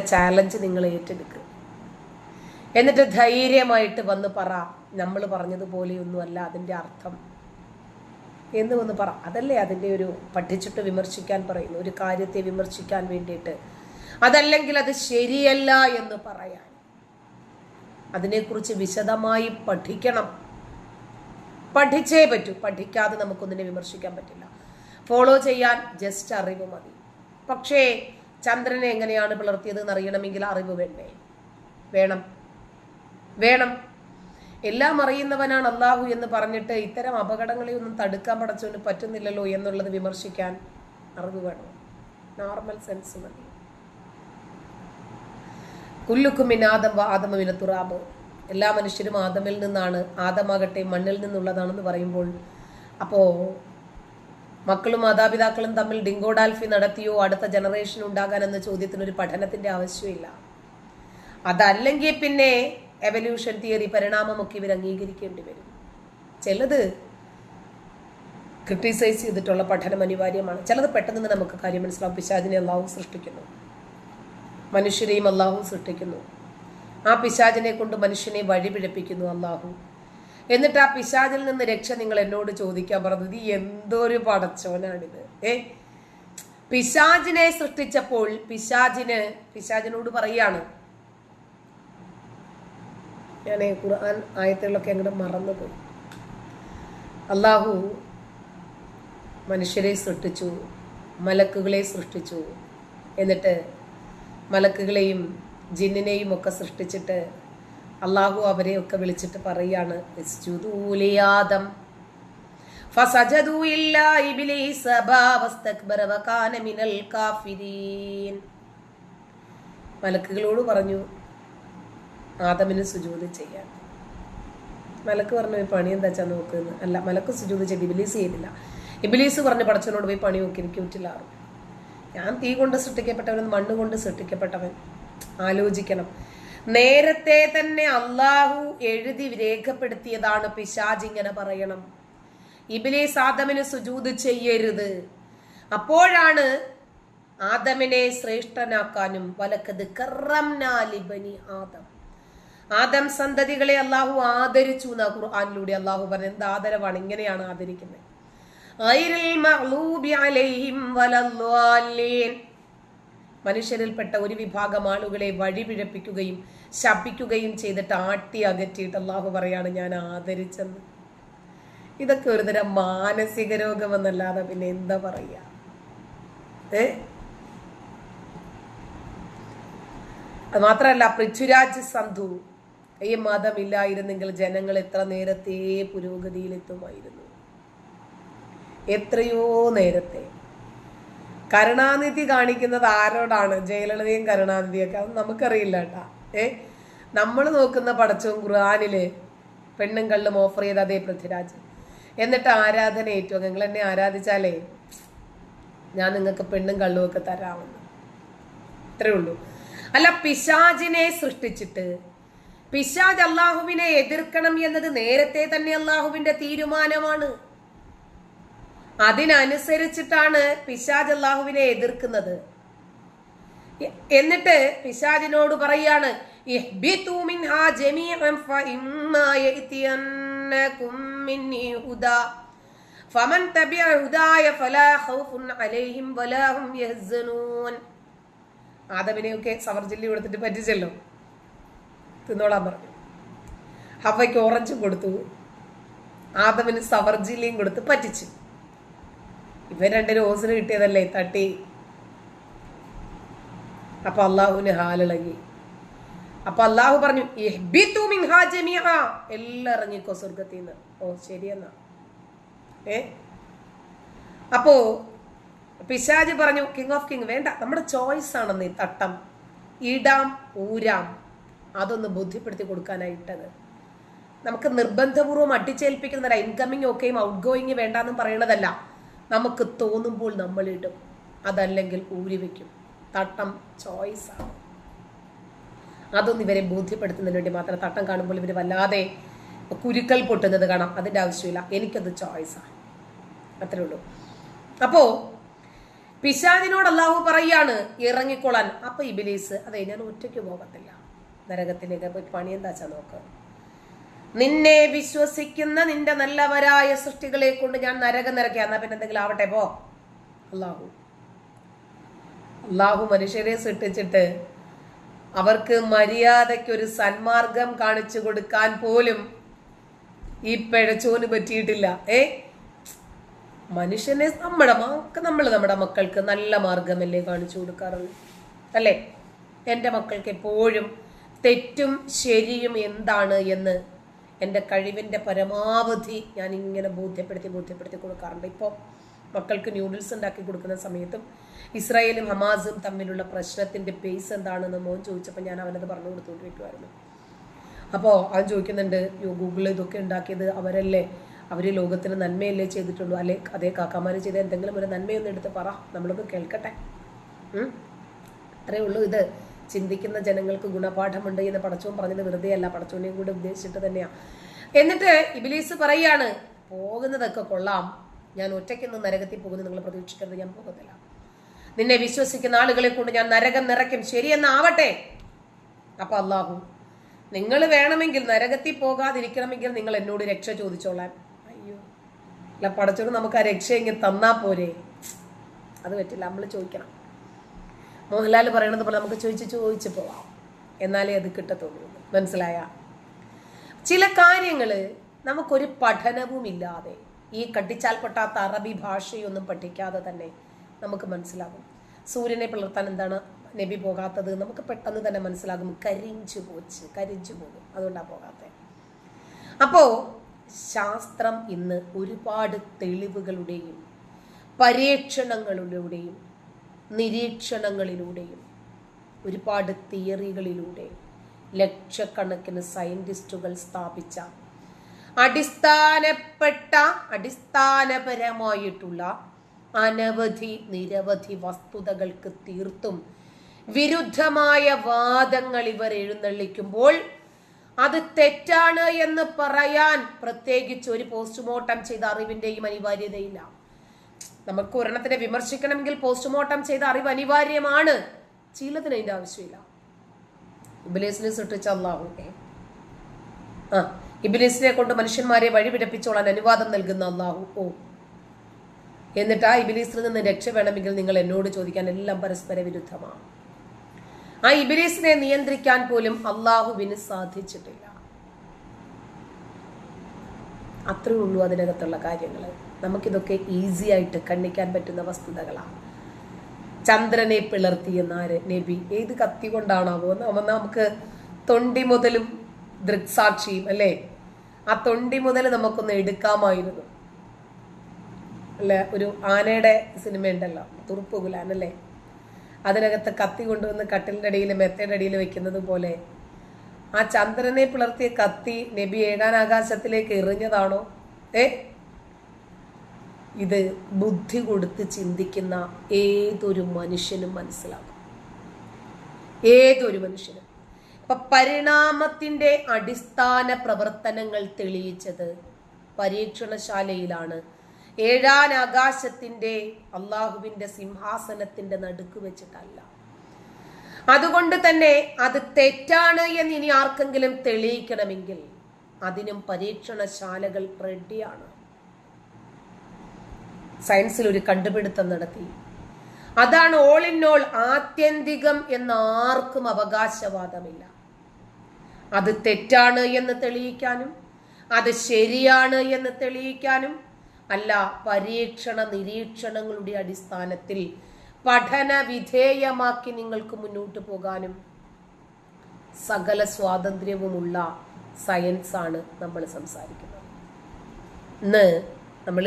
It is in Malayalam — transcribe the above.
ചാലഞ്ച് നിങ്ങൾ ഏറ്റെടുക്കുക എന്നിട്ട് ധൈര്യമായിട്ട് വന്ന് പറ. നമ്മൾ പറഞ്ഞതുപോലെയൊന്നുമല്ല അതിന്റെ അർത്ഥം. എന്ന് വന്ന് പറ. അതല്ലേ അതിന്റെ ഒരു പഠിച്ചിട്ട് വിമർശിക്കാൻ പറയുന്നു ഒരു കാര്യത്തെ വിമർശിക്കാൻ വേണ്ടിയിട്ട്. അതല്ലെങ്കിൽ അത് ശരിയല്ല എന്ന് പറയാൻ. അതിനെക്കുറിച്ച് വിശദമായി പഠിക്കണം. പഠിച്ചേ പറ്റൂ. പഠിക്കാതെ നമുക്കൊന്നിനെ വിമർശിക്കാൻ പറ്റില്ല. ഫോളോ ചെയ്യാൻ ജസ്റ്റ് അറിവ് മതി. പക്ഷേ ചന്ദ്രനെ എങ്ങനെയാണ് പിളർത്തിയത് എന്നറിയണമെങ്കിൽ അറിവ് വേണ്ടേ? വേണം. വേണം. എല്ലാം അറിയുന്നവനാണ് അള്ളാഹു എന്ന് പറഞ്ഞിട്ട് ഇത്തരം അപകടങ്ങളെ ഒന്നും തടുക്കാൻ പടച്ചവന് പറ്റുന്നില്ലല്ലോ എന്നുള്ളത് വിമർശിക്കാൻ അറിവ് വേണം. നോർമൽ സെൻസ് മതി. കുല്ലുക്കുമിൻ ആദം ആദമിന തുറാബ്. എല്ലാ മനുഷ്യരും ആദമിൽ നിന്നാണ് ആദമാകട്ടെ മണ്ണിൽ നിന്നുള്ളതാണെന്ന് പറയുമ്പോൾ അപ്പോൾ മക്കളും മാതാപിതാക്കളും തമ്മിൽ ഡിങ്കോഡാൽഫി നടത്തിയോ അടുത്ത ജനറേഷൻ ഉണ്ടാകാൻ എന്ന ചോദ്യത്തിന് ഒരു പഠനത്തിന്റെ ആവശ്യമില്ല. അതല്ലെങ്കിൽ പിന്നെ എവല്യൂഷൻ തിയറി പരിണാമമൊക്കെ ഇവർ അംഗീകരിക്കേണ്ടി വരും. ചിലത് ക്രിട്ടിസൈസ് ചെയ്തിട്ടുള്ള പഠനം അനിവാര്യമാണ്. ചിലത് പെട്ടെന്ന് നമുക്ക് കാര്യം മനസ്സിലാവും. പിശാചിനെ അള്ളാഹു സൃഷ്ടിക്കുന്നു. മനുഷ്യരെയും അള്ളാഹു സൃഷ്ടിക്കുന്നു. ആ പിശാചിനെ കൊണ്ട് മനുഷ്യനെ വഴിപിഴപ്പിക്കുന്നു അള്ളാഹു എന്നിട്ട് ആ പിശാചിൽ നിന്ന് രക്ഷ നിങ്ങൾ എന്നോട് ചോദിക്കാൻ പറഞ്ഞത് എന്തൊരു പടച്ചോനാണിത്. ഏ? പിശാചിനെ സൃഷ്ടിച്ചപ്പോൾ പിശാചിന് പിശാചിനോട് പറയാണ്. ഞാൻ ഖുർആൻ ആയത്തുകളൊക്കെ അങ്ങോട്ട് മറന്നുപോയി. അള്ളാഹു മനുഷ്യരെ സൃഷ്ടിച്ചു മലക്കുകളെ സൃഷ്ടിച്ചു. എന്നിട്ട് മലക്കുകളെയും ജിന്നിനെയും ഒക്കെ സൃഷ്ടിച്ചിട്ട് അള്ളാഹു അവരെയൊക്കെ വിളിച്ചിട്ട് പറയാണ് മലക്കുകളോട് പറഞ്ഞു ആദമിന് സുജൂത് ചെയ്യാൻ. മലക്ക് പറഞ്ഞു പോയി പണി എന്താ വെച്ചാൽ നോക്കുന്നു? അല്ല മലക്ക് സുജൂത് ചെയ്ത് ഇബിലീസ് ചെയ്തില്ല. ഇബിലീസ് പറഞ്ഞു പടച്ചവനോട് പോയി പണി നോക്കി എനിക്ക് പറ്റില്ലാറും ഞാൻ തീ കൊണ്ട് സൃഷ്ടിക്കപ്പെട്ടവൻ മണ്ണ് കൊണ്ട് സൃഷ്ടിക്കപ്പെട്ടവൻ. ആലോചിക്കണം. നേരത്തെ തന്നെ അള്ളാഹു എഴുതി രേഖപ്പെടുത്തിയതാണ് പിശാജ് ഇങ്ങനെ പറയണം. ഇബിലീസ് ആദമിന് സുജൂത് ചെയ്യരുത്. അപ്പോഴാണ് ആദമിനെ ശ്രേഷ്ഠനാക്കാനും വലക്കത് കറംനാലിബനി ആദം. ആദം സന്തതികളെ അള്ളാഹു ആദരിച്ചു എന്നാ ഖുർആാനിലൂടെ അള്ളാഹു പറഞ്ഞ എന്ത് ആദരവാണ്? ഇങ്ങനെയാണ് ആദരിക്കുന്നത്. മനുഷ്യരിൽപ്പെട്ട ഒരു വിഭാഗം ആളുകളെ വഴിപിഴപ്പിക്കുകയും ശപിക്കുകയും ചെയ്തിട്ട് ആട്ടി അകറ്റിയിട്ട് അള്ളാഹു പറയാണ് ഞാൻ ആദരിച്ചെന്ന്. ഇതൊക്കെ ഒരുതരം മാനസിക രോഗമെന്നല്ലാതെ പിന്നെ എന്താ പറയാ? ഏ? അത് മാത്രമല്ല പൃഥ്വിരാജ് സന്ധു ഈ മതമില്ലായിരുന്നെങ്കിൽ ജനങ്ങൾ എത്ര നേരത്തെ പുരോഗതിയിലെത്തുമായിരുന്നു? എത്രയോ നേരത്തെ. കരുണാനിധി കാണിക്കുന്നത് ആരോടാണ്? ജയലളിതയും കരുണാനിധിയൊക്കെ. അത് നമുക്കറിയില്ല കേട്ടാ. ഏ? നമ്മൾ നോക്കുന്ന പടച്ചവും ഖുർആാനിൽ പെണ്ണും കള്ളും ഓഫർ ചെയ്ത അതേ പൃഥ്വിരാജ്. എന്നിട്ട് ആരാധന ഏറ്റവും നിങ്ങൾ എന്നെ ആരാധിച്ചാലേ ഞാൻ നിങ്ങൾക്ക് പെണ്ണും കള്ളും ഒക്കെ തരാമെന്ന്. ഇത്രേ ഉള്ളൂ. അല്ല പിശാജിനെ സൃഷ്ടിച്ചിട്ട് പിശാജ് അള്ളാഹുവിനെ എതിർക്കണം എന്നത് നേരത്തെ തന്നെ അള്ളാഹുവിന്റെ തീരുമാനമാണ്. അതിനനുസരിച്ചിട്ടാണ് പിശാജ് അള്ളാഹുവിനെ എതിർക്കുന്നത്. എന്നിട്ട് പിശാജിനോട് പറയാണ് "ഇഹ്ബിതു മിൻഹാ ജമീഅൻ ഫഇമ്മാ യഅതിയന്നകും മിന്നി ഹുദാ. ഫമൻ തബിഅ ഹുദായ ഫലാ ഖൗഫുൻ അലൈഹിം വലാ ഹും യഹ്സനൂൻ. ആദമിനെയൊക്കെ സവർജില്ലി കൊടുത്തിട്ട് പറ്റിച്ചല്ലോ. തിന്നോളാൻ പറഞ്ഞു. ഹവയ്ക്ക് ഓറഞ്ചും കൊടുത്തു. ആദമിന് സവർജില്ലയും കൊടുത്ത് പറ്റിച്ചു. ഇവ രണ്ട് റോസിന് കിട്ടിയതല്ലേ തട്ടി. അപ്പൊ അള്ളാഹുവിന് ഹാലിളകി അപ്പൊ അള്ളാഹു പറഞ്ഞു. എല്ലാം ഇറങ്ങിക്കോ സ്വർഗത്തിൽ നിന്ന് ഓ ശരിയെന്നാ ഏ? അപ്പോ പിശാജ് പറഞ്ഞു കിങ് ഓഫ് കിങ് വേണ്ട. നമ്മുടെ ചോയ്സ് ആണെന്ന് ഈ തട്ടം. ഇടാം ഊരാം. അതൊന്ന് ബോധ്യപ്പെടുത്തി കൊടുക്കാനായിട്ടത് നമുക്ക് നിർബന്ധപൂർവം അട്ടിച്ചേൽപ്പിക്കുന്നതല്ല ഇൻകമ്മിങ് ഓക്കെയും ഔട്ട് ഗോയിങ് വേണ്ടാന്നും പറയണതല്ല. നമുക്ക് തോന്നുമ്പോൾ നമ്മളിടും. അതല്ലെങ്കിൽ ഊരി വെക്കും. തട്ടം ചോയ്സാണ് അതൊന്നും ഇവരെ ബോധ്യപ്പെടുത്തുന്നതിന് വേണ്ടി മാത്രം തട്ടം കാണുമ്പോൾ ഇവർ വല്ലാതെ കുരുക്കൽ പൊട്ടുന്നത് കാണാം. അതിന്റെ ആവശ്യമില്ല. എനിക്കത് ചോയ്സാണ് അത്രേ ഉള്ളൂ. അപ്പോൾ പിശാദിനോട് അള്ളാഹു പറയാണ് ഇറങ്ങിക്കൊള്ളാൻ. അപ്പൊ ഇബിലീസ് അതെ ഞാൻ ഒറ്റയ്ക്ക് പോകത്തില്ല. നരകത്തിലേക്ക് പോയി പണി എന്താച്ചാ നോക്ക്? നിന്നെ വിശ്വസിക്കുന്ന നിന്റെ നല്ലവരായ സൃഷ്ടികളെ കൊണ്ട് ഞാൻ നരക നിറയ്ക്കുക എന്നാ പിന്നെ എന്തെങ്കിലും ആവട്ടെ പോ. അള്ളാഹു അള്ളാഹു മനുഷ്യരെ സൃഷ്ടിച്ചിട്ട് അവർക്ക് മര്യാദയ്ക്ക് ഒരു സന്മാർഗം കാണിച്ചു കൊടുക്കാൻ പോലും ഈ പിഴച്ചോന് പറ്റിയിട്ടില്ല. ഏ? മനുഷ്യനെ നമ്മുടെ മക്ക നമ്മൾ നമ്മുടെ മക്കൾക്ക് നല്ല മാർഗമല്ലേ കാണിച്ചു കൊടുക്കാറുള്ളൂ. അല്ലേ? എന്റെ മക്കൾക്ക് എപ്പോഴും തെറ്റും ശരിയും എന്താണ് എന്ന് എന്റെ കഴിവിന്റെ പരമാവധി ഞാൻ ഇങ്ങനെ ബോധ്യപ്പെടുത്തി ബോധ്യപ്പെടുത്തി കൊടുക്കാറുണ്ട്. ഇപ്പോൾ മക്കൾക്ക് ന്യൂഡിൽസ് ഉണ്ടാക്കി കൊടുക്കുന്ന സമയത്തും ഇസ്രായേലും ഹമാസും തമ്മിലുള്ള പ്രശ്നത്തിന്റെ ബേസ് എന്താണെന്ന് മോൻ ചോദിച്ചപ്പോൾ ഞാൻ അവനത് പറഞ്ഞു കൊടുത്തുകൊണ്ടിരിക്കുമായിരുന്നു അപ്പോൾ അവൻ ചോദിക്കുന്നുണ്ട് ഗൂഗിളിൽ ഇതൊക്കെ ഉണ്ടാക്കിയത് അവരല്ലേ? അവർ ലോകത്തിന് നന്മയല്ലേ ചെയ്തിട്ടുള്ളൂ? അല്ലെ അതേ കാക്കാമാർ ചെയ്ത എന്തെങ്കിലും ഒരു നന്മയൊന്നും എടുത്ത് പറ നമ്മളൊക്കെ കേൾക്കട്ടെ? അത്രേ ഉള്ളൂ ഇത്. ചിന്തിക്കുന്ന ജനങ്ങൾക്ക് ഗുണപാഠമുണ്ട് എന്ന് പടച്ചോൻ പറഞ്ഞത് വെറുതെ അല്ല. പടച്ചോനെയും കൂടെ ഉദ്ദേശിച്ചിട്ട് തന്നെയാ. എന്നിട്ട് ഇബിലീസ് പറയാണ് പോകുന്നതൊക്കെ കൊള്ളാം. ഞാൻ ഒറ്റയ്ക്കൊന്നും നരകത്തിൽ പോകുന്നത് നിങ്ങൾ പ്രതീക്ഷിക്കരുത്. ഞാൻ പോകത്തില്ല. നിന്നെ വിശ്വസിക്കുന്ന ആളുകളെ കൊണ്ട് ഞാൻ നരകം നിറയ്ക്കും. ശരിയെന്നാവട്ടെ. അപ്പൊ അള്ളാഹു നിങ്ങൾ വേണമെങ്കിൽ നരകത്തിൽ പോകാതിരിക്കണമെങ്കിൽ നിങ്ങൾ എന്നോട് രക്ഷ ചോദിച്ചോളാൻ. അയ്യോ. അല്ല പടച്ചോട് നമുക്ക് ആ രക്ഷ ഇങ്ങനെ തന്നാ പോരെ. അത് പറ്റില്ല. നമ്മൾ ചോദിക്കണം. മോഹൻലാൽ പറയണത് പോലെ നമുക്ക് ചോദിച്ച് ചോദിച്ച് പോവാം. എന്നാലേ അത് കിട്ടത്തുള്ളൂ. മനസ്സിലായ? ചില കാര്യങ്ങൾ നമുക്കൊരു പഠനവും ഇല്ലാതെ ഈ കട്ടിച്ചാൽ പൊട്ടാത്ത അറബി ഭാഷയൊന്നും പഠിക്കാതെ തന്നെ നമുക്ക് മനസ്സിലാകും. സൂര്യനെ പിളർത്താൻ എന്താണ് നബി പോകാത്തത്? നമുക്ക് പെട്ടെന്ന് തന്നെ മനസ്സിലാകും. കരിഞ്ചു പോച്ച് കരിഞ്ചു പോകും. അതുകൊണ്ടാണ് പോകാത്തത് അപ്പോ ശാസ്ത്രം ഇന്ന് ഒരുപാട് തെളിവുകളുടെയും പരീക്ഷണങ്ങളിലൂടെയും നിരീക്ഷണങ്ങളിലൂടെയും ഒരുപാട് തിയറികളിലൂടെ ലക്ഷക്കണക്കിന് സയന്റിസ്റ്റുകൾ സ്ഥാപിച്ച അടിസ്ഥാനപ്പെട്ട അടിസ്ഥാനപരമായിട്ടുള്ള അനവധി നിരവധി വസ്തുതകൾക്ക് തീർത്തും വിരുദ്ധമായ വാദങ്ങൾ ഇവർ എഴുന്നള്ളിക്കുമ്പോൾ അത് തെറ്റാണ് എന്ന് പറയാൻ പ്രത്യേകിച്ച് ഒരു പോസ്റ്റ്മോർട്ടം ചെയ്ത അറിവിന്റെയും അനിവാര്യതയില്ല. നമുക്ക് ഒരെണ്ണത്തിനെ വിമർശിക്കണമെങ്കിൽ പോസ്റ്റ്മോർട്ടം ചെയ്ത അറിവ് അനിവാര്യമാണ്. ചിലതിന് അതിന്റെ ആവശ്യമില്ല. ഇബിലേസിനെ സൃഷ്ടിച്ച അള്ളാഹു ഏ? ആ ഇബിലേസിനെ കൊണ്ട് മനുഷ്യന്മാരെ വഴിപിടപ്പിച്ചോളാൻ അനുവാദം നൽകുന്ന അള്ളാഹു ഓ. എന്നിട്ട് ആ ഇബിലീസിൽ നിന്ന് രക്ഷ വേണമെങ്കിൽ നിങ്ങൾ എന്നോട് ചോദിക്കാൻ എല്ലാം പരസ്പര വിരുദ്ധമാണ്. ആ ഇബിലീസിനെ നിയന്ത്രിക്കാൻ പോലും അള്ളാഹുവിന് സാധിച്ചിട്ടില്ല. അത്രേ ഉള്ളൂ അതിനകത്തുള്ള കാര്യങ്ങൾ നമുക്കിതൊക്കെ ഈസി ആയിട്ട് കണ്ണിക്കാൻ പറ്റുന്ന വസ്തുതകളാണ്. ചന്ദ്രനെ പിളർത്തിയ നാര് നബി? ഏത് കത്തി കൊണ്ടാണാവോ? നമുക്ക് തൊണ്ടി മുതലും ദൃക്സാക്ഷിയും അല്ലേ? ആ തൊണ്ടി മുതൽ നമുക്കൊന്ന് എടുക്കാമായിരുന്നു. അല്ല? ഒരു ആനയുടെ സിനിമ ഉണ്ടല്ലോ തുറുപ്പ് ഗുലാൻ അല്ലേ? അതിനകത്ത് കത്തി കൊണ്ടുവന്ന് കട്ടിലിന്റെ അടിയിൽ മെത്തയുടെ അടിയിൽ വെക്കുന്നത് പോലെ. ആ ചന്ദ്രനെ പിളർത്തിയ കത്തി നബി ഏഴാൻ ആകാശത്തിലേക്ക് എറിഞ്ഞതാണോ? ഏ? ഇത് ബുദ്ധി കൊടുത്ത് ചിന്തിക്കുന്ന ഏതൊരു മനുഷ്യനും മനസ്സിലാകും. ഏതൊരു മനുഷ്യനും. ഇപ്പൊ പരിണാമത്തിന്റെ അടിസ്ഥാന പ്രവർത്തനങ്ങൾ തെളിയിച്ചത് പരീക്ഷണശാലയിലാണ്. ഏഴാൻ ആകാശത്തിന്റെ അള്ളാഹുവിന്റെ സിംഹാസനത്തിന്റെ നടുക്ക് വെച്ചിട്ടല്ല. അതുകൊണ്ട് തന്നെ അത് തെറ്റാണ് എന്ന് ഇനി ആർക്കെങ്കിലും തെളിയിക്കണമെങ്കിൽ അതിനും പരീക്ഷണശാലകൾ റെഡിയാണ്. സയൻസിൽ ഒരു കണ്ടുപിടുത്തം നടത്തി. അതാണ് ഓൾ ഇൻ ഓൾ ആത്യന്തികം എന്ന് ആർക്കും അവകാശവാദമില്ല. അത് തെറ്റാണ് എന്ന് തെളിയിക്കാനും അത് ശരിയാണ് എന്ന് തെളിയിക്കാനും അല്ല പരീക്ഷണ നിരീക്ഷണങ്ങളുടെ അടിസ്ഥാനത്തിൽ പഠന വിധേയമാക്കി നിങ്ങൾക്ക് മുന്നോട്ട് പോകാനും സകല സ്വാതന്ത്ര്യവുമുള്ള സയൻസാണ് നമ്മൾ സംസാരിക്കുന്നത്. ഇന്ന് നമ്മൾ